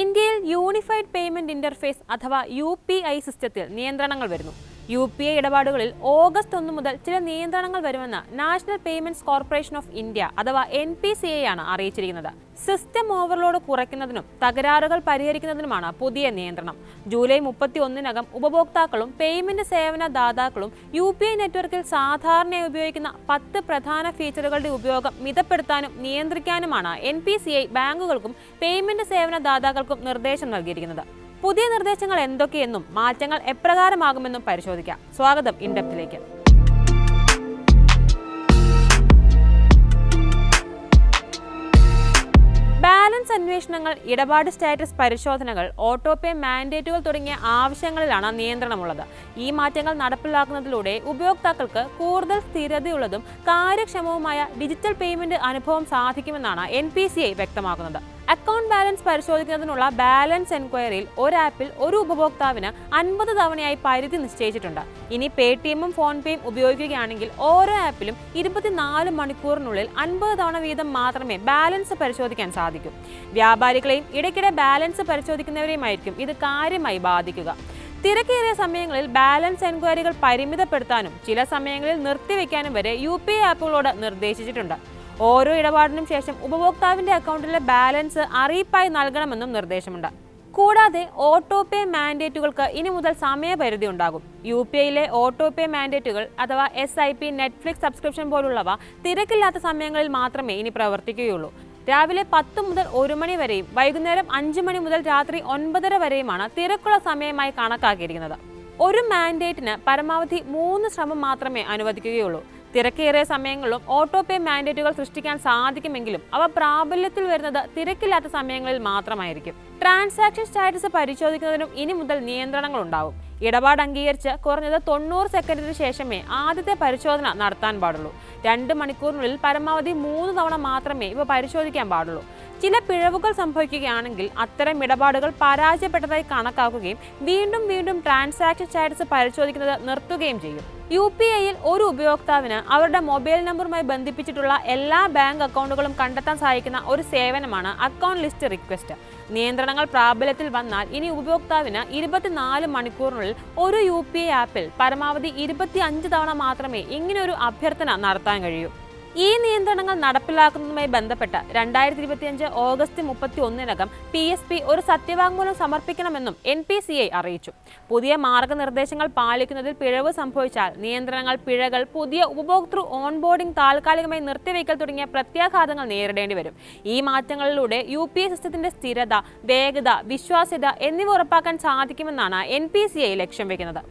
ഇന്ത്യയിൽ unified payment interface അഥവാ U P I സിസ്റ്റത്തിൽ നിയന്ത്രണങ്ങൾ വരുന്നു. യു പി ഐ ഇടപാടുകളിൽ ഓഗസ്റ്റ് ഒന്ന് മുതൽ ചില നിയന്ത്രണങ്ങൾ വരുമെന്ന് national payments corporation of India അഥവാ എൻ പി സി ഐ ആണ് അറിയിച്ചിരിക്കുന്നത്. സിസ്റ്റം ഓവർലോഡ് കുറയ്ക്കുന്നതിനും തകരാറുകൾ പരിഹരിക്കുന്നതിനുമാണ് പുതിയ നിയന്ത്രണം. ജൂലൈ മുപ്പത്തി ഒന്നിനകം ഉപഭോക്താക്കളും പേയ്മെന്റ് സേവന ദാതാക്കളും യു പി ഐ നെറ്റ്വർക്കിൽ സാധാരണയായി ഉപയോഗിക്കുന്ന പത്ത് പ്രധാന ഫീച്ചറുകളുടെ ഉപയോഗം മിതപ്പെടുത്താനും നിയന്ത്രിക്കാനുമാണ് എൻ പി സി ഐ ബാങ്കുകൾക്കും പേയ്മെന്റ് സേവന ദാതാക്കൾക്കും നിർദ്ദേശം നൽകിയിരിക്കുന്നത്. പുതിയ നിർദ്ദേശങ്ങൾ എന്തൊക്കെയെന്നും മാറ്റങ്ങൾ എപ്രകാരമാകുമെന്നും പരിശോധിക്കാം. സ്വാഗതം ഇൻഡെപ്തിലേക്ക്. അന്വേഷണങ്ങൾ ഇടപാട് സ്റ്റാറ്റസ് പരിശോധനകൾ ഓട്ടോ പേ മാൻഡേറ്റുകൾ തുടങ്ങിയ ആവശ്യങ്ങളിലാണ് നിയന്ത്രണമുള്ളത്. ഈ മാറ്റങ്ങൾ നടപ്പിലാക്കുന്നതിലൂടെ ഉപയോക്താക്കൾക്ക് കൂടുതൽ സ്ഥിരതയുള്ളതും കാര്യക്ഷമവുമായ ഡിജിറ്റൽ പേയ്മെന്റ് അനുഭവം സാധിക്കുമെന്നാണ് എൻ വ്യക്തമാക്കുന്നത്. അക്കൗണ്ട് ബാലൻസ് പരിശോധിക്കുന്നതിനുള്ള ബാലൻസ് എൻക്വയറിയിൽ ഒരു ആപ്പിൽ ഒരു ഉപഭോക്താവിന് അൻപത് തവണയായി പരിധി നിശ്ചയിച്ചിട്ടുണ്ട്. ഇനി പേ ടി എമ്മും ഫോൺ പേയും ഉപയോഗിക്കുകയാണെങ്കിൽ ഓരോ ആപ്പിലും ഇരുപത്തിനാല് മണിക്കൂറിനുള്ളിൽ അൻപത് തവണ വീതം മാത്രമേ ബാലൻസ് പരിശോധിക്കാൻ സാധിക്കൂ. വ്യാപാരികളെയും ഇടയ്ക്കിടെ ബാലൻസ് പരിശോധിക്കുന്നവരെയുമായിരിക്കും ഇത് കാര്യമായി ബാധിക്കുക. തിരക്കേറിയ സമയങ്ങളിൽ ബാലൻസ് എൻക്വയറികൾ പരിമിതപ്പെടുത്താനും ചില സമയങ്ങളിൽ നിർത്തിവെക്കാനും വരെ യു പി ഐ ആപ്പുകളോട് നിർദ്ദേശിച്ചിട്ടുണ്ട്. ഓരോ ഇടപാടിനും ശേഷം ഉപഭോക്താവിന്റെ അക്കൗണ്ടിലെ ബാലൻസ് അറിയിപ്പായി നൽകണമെന്നും നിർദ്ദേശമുണ്ട്. കൂടാതെ ഓട്ടോ പേ മാൻഡേറ്റുകൾക്ക് ഇനി മുതൽ സമയപരിധി ഉണ്ടാകും. യു പി ഐയിലെ ഓട്ടോ പേ മാൻഡേറ്റുകൾ അഥവാ S I P Netflix subscription പോലുള്ളവ തിരക്കില്ലാത്ത സമയങ്ങളിൽ മാത്രമേ ഇനി പ്രവർത്തിക്കുകയുള്ളൂ. രാവിലെ പത്ത് മുതൽ ഒരു മണി വരെയും വൈകുന്നേരം അഞ്ച് മണി മുതൽ രാത്രി ഒൻപതര വരെയുമാണ് തിരക്കുള്ള സമയമായി കണക്കാക്കിയിരിക്കുന്നത്. ഒരു മാൻഡേറ്റിന് പരമാവധി മൂന്ന് ശ്രമം മാത്രമേ അനുവദിക്കുകയുള്ളൂ. തിരക്കേറിയ സമയങ്ങളിലും ഓട്ടോ പേ മാൻഡേറ്റുകൾ സൃഷ്ടിക്കാൻ സാധിക്കുമെങ്കിലും അവ പ്രാബല്യത്തിൽ വരുന്നത് തിരക്കില്ലാത്ത സമയങ്ങളിൽ മാത്രമായിരിക്കും. ട്രാൻസാക്ഷൻ സ്റ്റാറ്റസ് പരിശോധിക്കുന്നതിനും ഇനി മുതൽ നിയന്ത്രണങ്ങൾ ഉണ്ടാവും. ഇടപാട് അംഗീകരിച്ച് കുറഞ്ഞത് തൊണ്ണൂറ് സെക്കൻഡിന് ശേഷമേ ആദ്യത്തെ പരിശോധന നടത്താൻ പാടുള്ളൂ. രണ്ട് മണിക്കൂറിനുള്ളിൽ പരമാവധി മൂന്ന് തവണ മാത്രമേ ഇവ പരിശോധിക്കാൻ പാടുള്ളൂ. ചില പിഴവുകൾ സംഭവിക്കുകയാണെങ്കിൽ അത്തരം ഇടപാടുകൾ പരാജയപ്പെട്ടതായി കണക്കാക്കുകയും വീണ്ടും വീണ്ടും ട്രാൻസാക്ഷൻ സ്റ്റാറ്റസ് പരിശോധിക്കുന്നത് നിർത്തുകയും ചെയ്യും. യു പി ഐയിൽ ഒരു ഉപയോക്താവിന് അവരുടെ മൊബൈൽ നമ്പറുമായി ബന്ധിപ്പിച്ചിട്ടുള്ള എല്ലാ ബാങ്ക് അക്കൗണ്ടുകളും കണ്ടെത്താൻ സഹായിക്കുന്ന ഒരു സേവനമാണ് അക്കൗണ്ട് ലിസ്റ്റ് റിക്വസ്റ്റ്. നിയന്ത്രണങ്ങൾ പ്രാബല്യത്തിൽ വന്നാൽ ഇനി ഉപയോക്താവിന് ഇരുപത്തിനാല് മണിക്കൂറിനുള്ളിൽ ഒരു യു പി ഐ ആപ്പിൽ പരമാവധി ഇരുപത്തി അഞ്ച് തവണ മാത്രമേ ഇങ്ങനെയൊരു അഭ്യർത്ഥന നടത്താൻ കഴിയൂ. ഈ നിയന്ത്രണങ്ങൾ നടപ്പിലാക്കുന്നതുമായി ബന്ധപ്പെട്ട് രണ്ടായിരത്തി ഇരുപത്തിയഞ്ച് ഓഗസ്റ്റ് മുപ്പത്തി ഒന്നിനകം പി എസ് പി ഒരു സത്യവാങ്മൂലം സമർപ്പിക്കണമെന്നും എൻ പി സി ഐ അറിയിച്ചു. പുതിയ മാർഗനിർദ്ദേശങ്ങൾ പാലിക്കുന്നതിൽ പിഴവ് സംഭവിച്ചാൽ നിയന്ത്രണങ്ങൾ പിഴകൾ പുതിയ ഉപഭോക്തൃ ഓൺബോർഡിംഗ് താൽക്കാലികമായി നിർത്തിവെക്കൽ തുടങ്ങിയ പ്രത്യാഘാതങ്ങൾ നേരിടേണ്ടി വരും. ഈ മാറ്റങ്ങളിലൂടെ യു പി എ സിസ്റ്റത്തിന്റെ സ്ഥിരത വേഗത വിശ്വാസ്യത എന്നിവ ഉറപ്പാക്കാൻ സാധിക്കുമെന്നാണ് എൻ പി സി ഐ ലക്ഷ്യം വെക്കുന്നത്.